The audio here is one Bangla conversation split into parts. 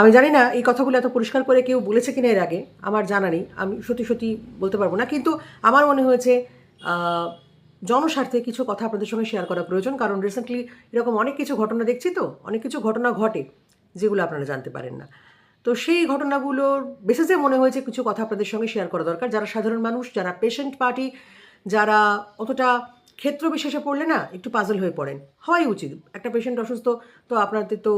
আমি জানি না এই কথাগুলো এত পরিষ্কার করে কেউ বলেছে কিনা এর আগে, আমার জানা নেই, আমি সত্যি সত্যি বলতে পারব না। কিন্তু আমার মনে হয়েছে জনস্বার্থে কিছু কথা আপনাদের সঙ্গে শেয়ার করা প্রয়োজন, কারণ রিসেন্টলি এরকম অনেক কিছু ঘটনা দেখছি তো, অনেক কিছু ঘটনা ঘটে, যেগুলো আপনারা জানতে পারেন না। তো সেই ঘটনাগুলোর বেসিসে মনে হয়েছে কিছু কথা আপনাদের সঙ্গে শেয়ার করা দরকার। যারা সাধারণ মানুষ, যারা পেশেন্ট পার্টি যারা অতটা ক্ষেত্র বিশেষে পড়লে না একটু পাজল হয়ে পড়েন। হওয়াই উচিত। একটা পেশেন্ট অসুস্থ, তো আপনাদের তো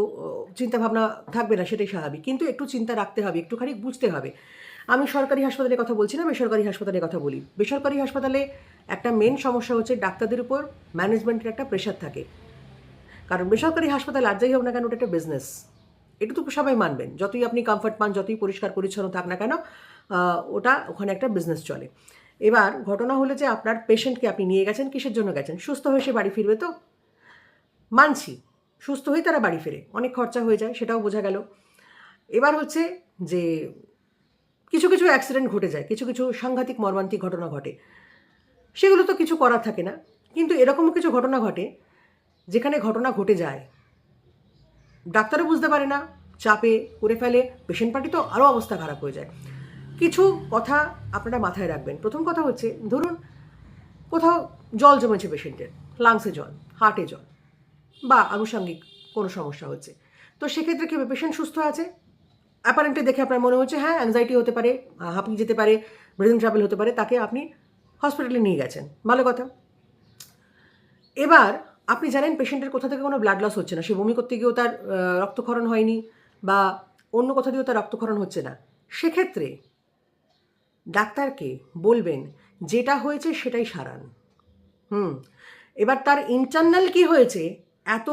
চিন্তা ভাবনা থাকবে না, সেটাই স্বাভাবিক। কিন্তু একটু চিন্তা রাখতে হবে, একটুখানি বুঝতে হবে। আমি সরকারি হাসপাতালের কথা বলছি না বেসরকারি হাসপাতালের কথা বলি। বেসরকারি হাসপাতালে একটা মেন সমস্যা হচ্ছে ডাক্তারদের উপর ম্যানেজমেন্টের একটা প্রেশার থাকে। কারণ বেসরকারি হাসপাতাল আর যাই হোক না কেন, ওটা একটা বিজনেস এটা তো সবাই মানবেন। যতই আপনি কমফর্ট পান, যতই পরিষ্কার পরিচ্ছন্ন থাক না কেন ওটা ওখানে একটা বিজনেস চলে। এবার ঘটনা হলো যে আপনার পেশেন্টকে আপনি নিয়ে গেছেন, কিসের জন্য গেছেন? সুস্থ হয়ে সে বাড়ি ফিরবে তো? মানছি, সুস্থ হয়ে তারা বাড়ি ফেরে। অনেক খরচা হয়ে যায়, সেটাও বোঝা গেল। এবার হচ্ছে যে কিছু কিছু অ্যাক্সিডেন্ট ঘটে যায়, কিছু কিছু সাংঘাতিক মর্মান্তিক ঘটনা ঘটে। সেগুলো তো কিছু করার থাকে না। কিন্তু এরকমও কিছু ঘটনা ঘটে, যেখানে ঘটনা ঘটে যায়। ডাক্তারও বুঝতে পারে না, চাপে করে ফেলে, পেশেন্ট পার্টি তো আরও অবস্থা খারাপ হয়ে যায়। কিছু কথা আপনারা মাথায় রাখবেন। প্রথম কথা হচ্ছে, ধরুন কোথাও জল জমেছে পেশেন্টের লাংসে জল হার্টে জল, বা আনুষঙ্গিক কোনো সমস্যা হচ্ছে। তো সেক্ষেত্রে কী পেশেন্ট সুস্থ আছে? অ্যাপারেন্টলি দেখে আপনার মনে হচ্ছে হ্যাঁ অ্যাংজাইটি হতে পারে, হাঁপিয়ে যেতে পারে ব্রেদিং ট্রাভেল হতে পারে, তাকে আপনি হসপিটালে নিয়ে গেছেন। ভালো কথা। এবার আপনি জানেন পেশেন্টের কোথা থেকে কোনো ব্লাড লস হচ্ছে না। সে বমি করতে গিয়েও তার রক্তক্ষরণ হয়নি, বা অন্য কোথা দিয়েও তার রক্তক্ষরণ হচ্ছে না। সেক্ষেত্রে ডাক্তারকে বলবেন, যেটা হয়েছে সেটাই সারান। হুম, এবার তার ইন্টারনাল কি হয়েছে, এত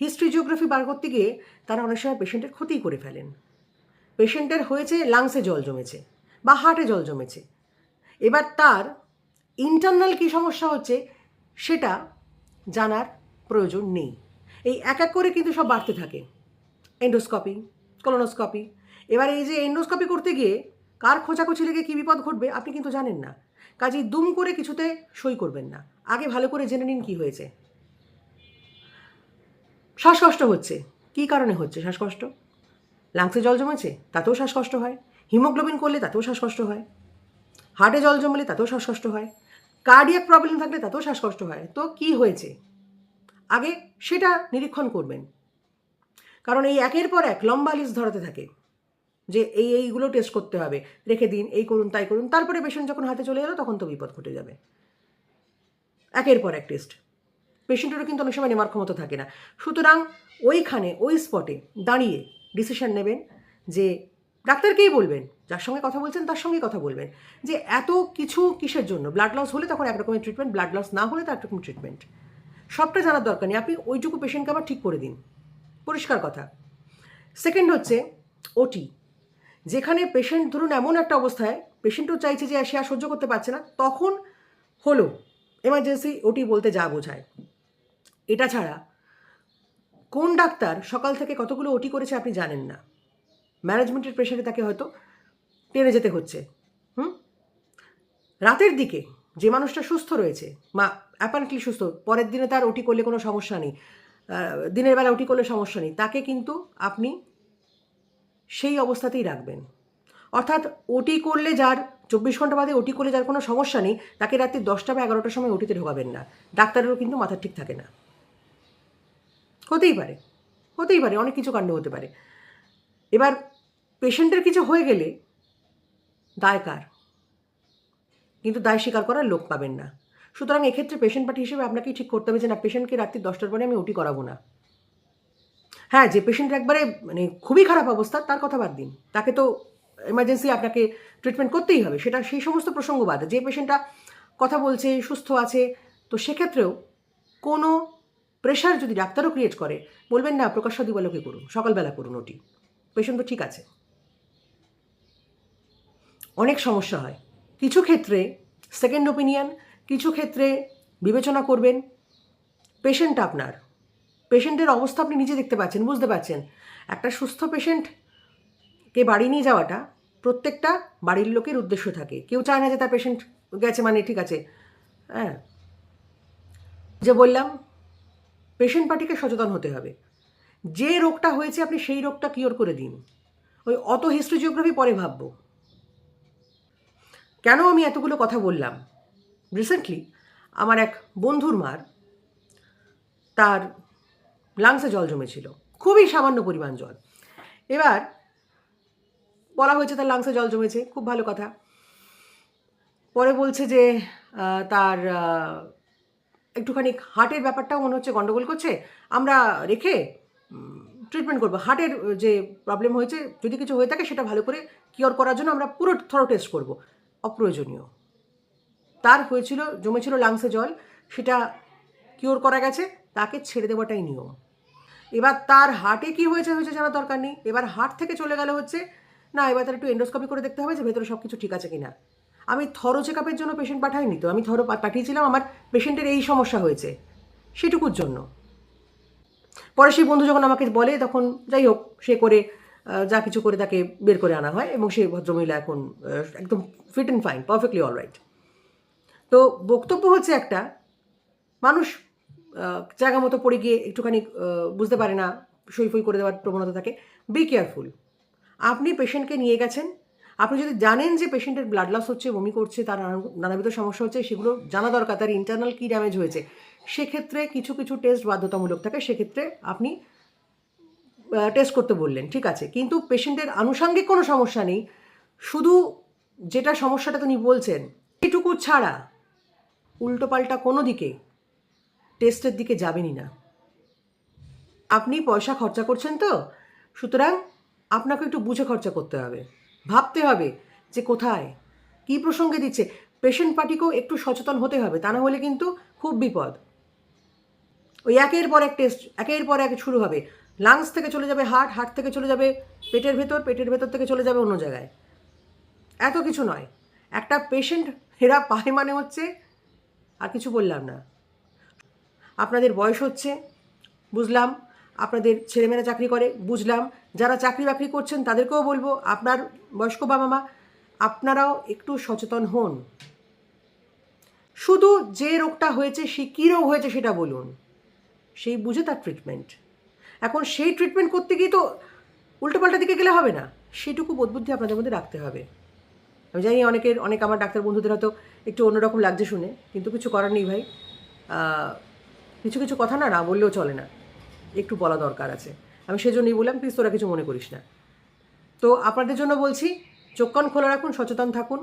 হিস্ট্রি জিওগ্রাফি বার করতে গিয়ে তারা অনেক সময় পেশেন্টের ক্ষতি করে ফেলেন। পেশেন্টের হয়েছে লাংসে জল জমেছে বা হার্টে জল জমেছে। এবার তার ইন্টারনাল কী সমস্যা হচ্ছে, সেটা জানার প্রয়োজন নেই। এই এক এক করে কিন্তু সব বাড়তে থাকে। এন্ডোস্কপি কলোনোস্কপি এবার এই যে এন্ডোস্কপি করতে গিয়ে কার খোঁচাখুচি লেগে কী বিপদ ঘটবে আপনি কিন্তু জানেন না। কাজেই দুম করে কিছুতে সই করবেন না। আগে ভালো করে জেনে নিন কী হয়েছে। শ্বাসকষ্ট হচ্ছে। কী কারণে হচ্ছে শ্বাসকষ্ট? লাংসে জল জমেছে, তাতেও শ্বাসকষ্ট হয়। হিমোগ্লোবিন করলে তাতেও শ্বাসকষ্ট হয়। হার্টে জল জমলে তাতেও শ্বাসকষ্ট হয়। কার্ডিয়াক প্রবলেম থাকলে তাতেও শ্বাসকষ্ট হয়। তো কি হয়েছে? আগে সেটা নিরীক্ষণ করবেন। কারণ এই একের পর এক লম্বা লিস্ট ধরাতে থাকে। যে এই এইগুলো টেস্ট করতে হবে। রেখে দিন, এই করুন, তাই করুন। তারপরে পেশেন্ট যখন হাতে চলে গেলো তখন তো বিপদ ঘটে যাবে। একের পর এক টেস্ট পেশেন্টেরও কিন্তু অনেক সময় নেওয়ার ক্ষমতা থাকে না। সুতরাং ওইখানে, ওই স্পটে দাঁড়িয়ে ডিসিশন নেবেন যে ডাক্তারকেই বলবেন, যার সঙ্গে কথা বলছেন, তার সঙ্গেই কথা বলবেন। যে এত কিছু কিসের জন্য? ব্লাড লস হলে তখন একরকমের ট্রিটমেন্ট ব্লাড লস না হলে তার একরকম ট্রিটমেন্ট সবটা জানার দরকার নেই। আপনি ওইটুকু পেশেন্টকে আবার ঠিক করে দিন। পরিষ্কার কথা। সেকেন্ড হচ্ছে ওটি যেখানে পেশেন্ট ধরুন এমন একটা অবস্থায় পেশেন্টও চাইছে যে সে আর সহ্য করতে পারছে না, তখন হলো এমার্জেন্সি ওটি বলতে যা বোঝায়। এটা ছাড়া কোন ডাক্তার সকাল থেকে কতগুলো ওটি করেছে আপনি জানেন না। ম্যানেজমেন্টের প্রেশারে তাকে হয়তো টেনে যেতে হচ্ছে। হুম? রাতের দিকে যে মানুষটা সুস্থ রয়েছে, মা অ্যাপারেন্টলি সুস্থ, পরের দিনে তার ওটি করলে কোনো সমস্যা নেই দিনের বেলা ওটি করলে সমস্যা নেই, তাকে কিন্তু আপনি সেই অবস্থাতেই রাখবেন। অর্থাৎ ওটি করলে যার চব্বিশ ঘণ্টা বাদে ওটি করলে যার কোনো সমস্যা নেই, তাকে রাত্রি দশটা বা এগারোটার সময় ওটিতে ঢোকাবেন না। ডাক্তারেরও কিন্তু মাথা ঠিক থাকে না। হতেই পারে হতেই পারে, অনেক কিছু কাণ্ড হতে পারে। এবার পেশেন্টের কিছু হয়ে গেলে দায় কার? কিন্তু দায় স্বীকার করার লোক পাবেন না। সুতরাং এক্ষেত্রে পেশেন্ট পার্টি হিসেবে আপনাকেই ঠিক করতে হবে যে, না, পেশেন্টকে রাত্রি দশটার পরে আমি ওটি করাবো না। হ্যাঁ যে পেশেন্ট একবারে মানে খুবই খারাপ অবস্থা, তার কথা বাদ দিন। তাকে তো এমার্জেন্সি আপনাকে ট্রিটমেন্ট করতেই হবে। সেটা, সেই সমস্ত প্রসঙ্গ বাদ, যে পেশেন্টটা কথা বলছে, সুস্থ আছে, তো সেক্ষেত্রেও কোনো প্রেশার যদি ডাক্তারও ক্রিয়েট করে, বলবেন না, প্রকাশ্য দিবালোকে করুন, সকালবেলা করুন ওটি। পেশেন্ট তো ঠিক আছে। অনেক সমস্যা হয়। কিছু ক্ষেত্রে সেকেন্ড ওপিনিয়ন কিছু ক্ষেত্রে বিবেচনা করবেন। পেশেন্ট আপনার পেশেন্টের অবস্থা আপনি নিজে দেখতে পাচ্ছেন, বুঝতে পারছেন একটা সুস্থ পেশেন্টকে বাড়ি নিয়ে যাওয়াটা প্রত্যেকটা বাড়ির লোকের উদ্দেশ্য থাকে। কেউ চায় না যে তার পেশেন্ট গেছে মানে ঠিক আছে। হ্যাঁ। যে বললাম পেশেন্ট পার্টিকে সচেতন হতে হবে। যে রোগটা হয়েছে আপনি সেই রোগটা কিওর করে দিন। ওই অত হিস্ট্রি জিওগ্রাফি পরে ভাববো। কেন আমি এতগুলো কথা বললাম? রিসেন্টলি আমার এক বন্ধুর মার, তার লাংসে জল জমেছিল। খুবই সামান্য পরিমাণ জল। এবার বলা হয়েছে তার লাংসে জল জমেছে, খুব ভালো কথা। পরে বলছে যে তার একটুখানি হার্টের ব্যাপারটাও মনে হচ্ছে, গন্ডগোল করছে। আমরা রেখে ট্রিটমেন্ট করব। হার্টের যে প্রবলেম হয়েছে, যদি কিছু হয়ে থাকে, সেটা ভালো করে কিওর করার জন্য আমরা পুরো থরো টেস্ট করব। অপ্রয়োজনীয়। তার হয়েছিল, জমেছিল লাংসে জল, সেটা কিওর করা গেছে, তাকে ছেড়ে দেওয়াটাই নিয়ম। এবার তার হার্টে কি হয়েছে হয়েছে জানার দরকার নেই। এবার হার্ট থেকে চলে গেল হচ্ছে, না, এবার তার একটু এন্ডোস্কপি করে দেখতে হবে যে ভেতরে সব কিছু ঠিক আছে কিনা। আমি থরো চেক আপের জন্য পেশেন্ট পাঠাইনি তো, আমি থরো পাঠিয়েছিলাম, আমার পেশেন্টের এই সমস্যা হয়েছে, সেটুকুর জন্য। পরে সেই বন্ধু যখন আমাকে বলে, তখন যাই হোক, সে করে যা কিছু করে তাকে বের করে আনা হয় এবং সেই ভদ্রমহিলা এখন একদম fit and fine perfectly all right তো বক্তব্য হচ্ছে একটা, মানুষ জায়গা মতো পড়ে গিয়ে একটুখানি বুঝতে পারে না সই ফই করে দেওয়ার প্রবণতা থাকে। বি কেয়ারফুল আপনি পেশেন্টকে নিয়ে গেছেন। আপনি যদি জানেন যে পেশেন্টের ব্লাড লস হচ্ছে, বমি করছে, তার নানাবিধ সমস্যা হচ্ছে, সেগুলো জানা দরকার, তার ইন্টারনাল কী ড্যামেজ হয়েছে, সেক্ষেত্রে কিছু কিছু টেস্ট বাধ্যতামূলক থাকে। সেক্ষেত্রে আপনি টেস্ট করতে বললেন, ঠিক আছে। কিন্তু পেশেন্টের আনুষঙ্গিক কোনো সমস্যা নেই। শুধু যেটা সমস্যাটা তিনি বলছেন, এটুকু ছাড়া উল্টোপাল্টা কোনো দিকে টেস্টের দিকে যাবেনই না। আপনি পয়সা খরচা করছেন তো, সুতরাং আপনাকে একটু বুঝে খরচা করতে হবে। ভাবতে হবে যে কোথায়, কী প্রসঙ্গে দিচ্ছে। পেশেন্ট পার্টিকেও একটু সচেতন হতে হবে, তা না হলে কিন্তু খুব বিপদ। ওই একের পর এক টেস্ট, একের পর এক শুরু হবে। লাংস থেকে চলে যাবে হার্ট হার্ট থেকে চলে যাবে পেটের ভেতর পেটের ভেতর থেকে চলে যাবে অন্য জায়গায়। এত কিছু নয়। একটা পেশেন্ট হেরা পায় মানে হচ্ছে, আর কিছু বললাম না। আপনাদের বয়স হচ্ছে, বুঝলাম। আপনাদের ছেলেমেয়েরা চাকরি করে, বুঝলাম। যারা চাকরি বাকরি করছেন তাদেরকেও বলব, আপনার বয়স্ক বাবা মা আপনারাও একটু সচেতন হন। শুধু যে রোগটা হয়েছে, সে কী রোগ হয়েছে সেটা বলুন। সেই বুঝে তার ট্রিটমেন্ট এখন সেই ট্রিটমেন্ট করতে গিয়ে তো উল্টোপাল্টা দিকে গেলে হবে না। সেটুকু বোধবুদ্ধি আপনাদের মধ্যে রাখতে হবে। আমি জানি অনেকের, অনেক আমার ডাক্তার বন্ধুদের হয়তো একটু অন্যরকম লাগছে শুনে, কিন্তু কিছু করার নেই ভাই। কিছু কিছু কথা না না বললেও চলে না। একটু বলা দরকার আছে। আমি সেজন্যই বললাম প্লিজ তোরা কিছু মনে করিস না। তো আপনাদের জন্য বলছি, চোখ কান খোলা রাখুন, সচেতন থাকুন।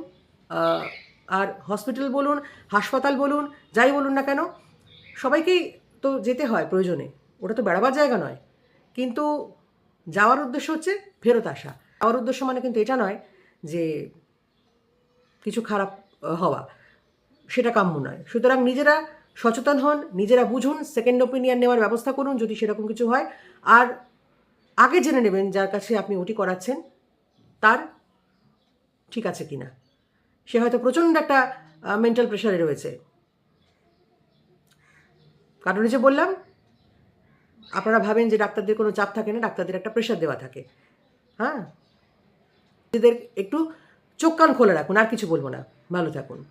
আর হসপিটাল বলুন, হাসপাতাল বলুন, যাই বলুন না কেন, সবাইকেই তো যেতে হয় প্রয়োজনে। ওটা তো বেড়াবার জায়গা নয়। কিন্তু যাওয়ার উদ্দেশ্য হচ্ছে ফেরত আসা। যাওয়ার উদ্দেশ্য মানে কিন্তু এটা নয় যে কিছু খারাপ হওয়া, সেটা কাম্য নয়। সুতরাং নিজেরা সচেতন হন, নিজেরা বুঝুন সেকেন্ড ওপিনিয়ন নেওয়ার ব্যবস্থা করুন যদি সেরকম কিছু হয়। আর আগে জেনে নেবেন যার কাছে আপনি ওটি করাচ্ছেন, তার ঠিক আছে কিনা। সে হয়তো প্রচণ্ড একটা মেন্টাল প্রেশারে রয়েছে। কারণ যে বললাম, আপনারা ভাবেন যে ডাক্তারদের কোনো চাপ থাকে না, ডাক্তারদের একটা প্রেশার দেওয়া থাকে। হ্যাঁ? নিজেদের একটু চোখ কান খোলা রাখুন, আর কিছু বলব না। ভালো থাকুন।